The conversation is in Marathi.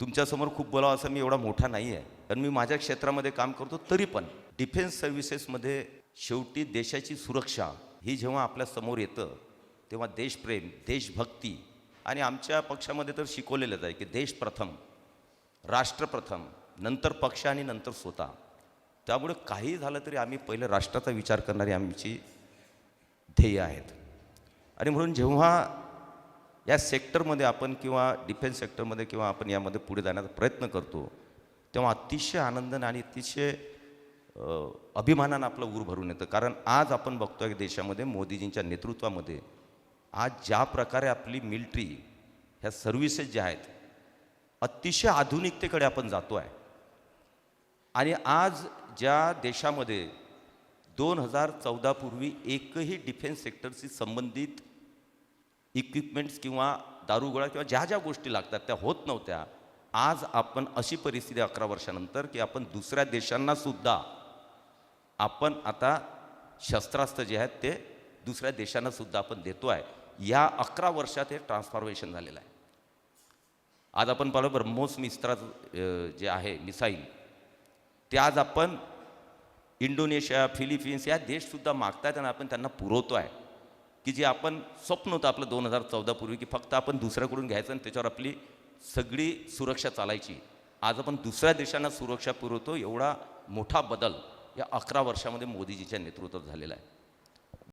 तुमच्यासमोर खूप बोलावं असं मी एवढा मोठा नाही आहे. कारण मी माझ्या क्षेत्रामध्ये काम करतो तरी पण डिफेन्स सर्व्हिसेसमध्ये शेवटी देशाची सुरक्षा ही जेव्हा आपल्यासमोर येतं तेव्हा देशप्रेम देशभक्ती आणि आमच्या पक्षामध्ये तर शिकवलेलंच आहे की देश प्रथम राष्ट्र प्रथम नंतर पक्ष आणि नंतर स्वतः. त्यामुळे काही झालं तरी आम्ही पहिले राष्ट्राचा विचार करणारी आमची ध्येय आहेत. आणि म्हणून जेव्हा या सेक्टरमध्ये आपण किंवा डिफेन्स सेक्टरमध्ये किंवा आपण यामध्ये पुढे जाण्याचा प्रयत्न करतो तेव्हा अतिशय आनंदाने आणि अतिशय अभिमानानं आपलं ऊर भरून येतं. कारण आज आपण बघतो आहे की देशामध्ये मोदीजींच्या नेतृत्वामध्ये आज ज्या प्रकारे आपली मिल्ट्री ह्या सर्व्हिसेस ज्या आहेत अतिशय आधुनिकतेकडे आपण जातो आहे. आणि आज ज्या देशामध्ये दोन हजार चौदापूर्वी एकही डिफेन्स सेक्टरशी संबंधित इक्विपमेंट्स किंवा दारुगोळा किंवा ज्या ज्या गोष्टी लागतात त्या होत नव्हत्या. आज आपण अशी परिस्थिती अकरा वर्षानंतर की आपण दुसऱ्या देशांना सुद्धा आपण आता शस्त्रास्त्र जे आहेत ते दुसऱ्या देशांना सुद्धा आपण देतो आहे या अकरा वर्षात हे ट्रान्सफॉर्मेशन झालेलं आहे. आज आपण पाहिलं ब्रह्मोस मिस्त्रा जे आहे मिसाईल ते आज आपण इंडोनेशिया फिलिपिन्स या देशसुद्धा मागतायत आणि आपण त्यांना पुरवतो आहे की जे आपण स्वप्न होतं आपलं दोन हजार चौदापूर्वी की फक्त आपण दुसऱ्याकडून घ्यायचं आणि त्याच्यावर आपली सगळी सुरक्षा चालायची. आज आपण दुसऱ्या देशांना सुरक्षा पुरवतो एवढा मोठा बदल या अकरा वर्षामध्ये मोदीजीच्या नेतृत्वात झालेला आहे.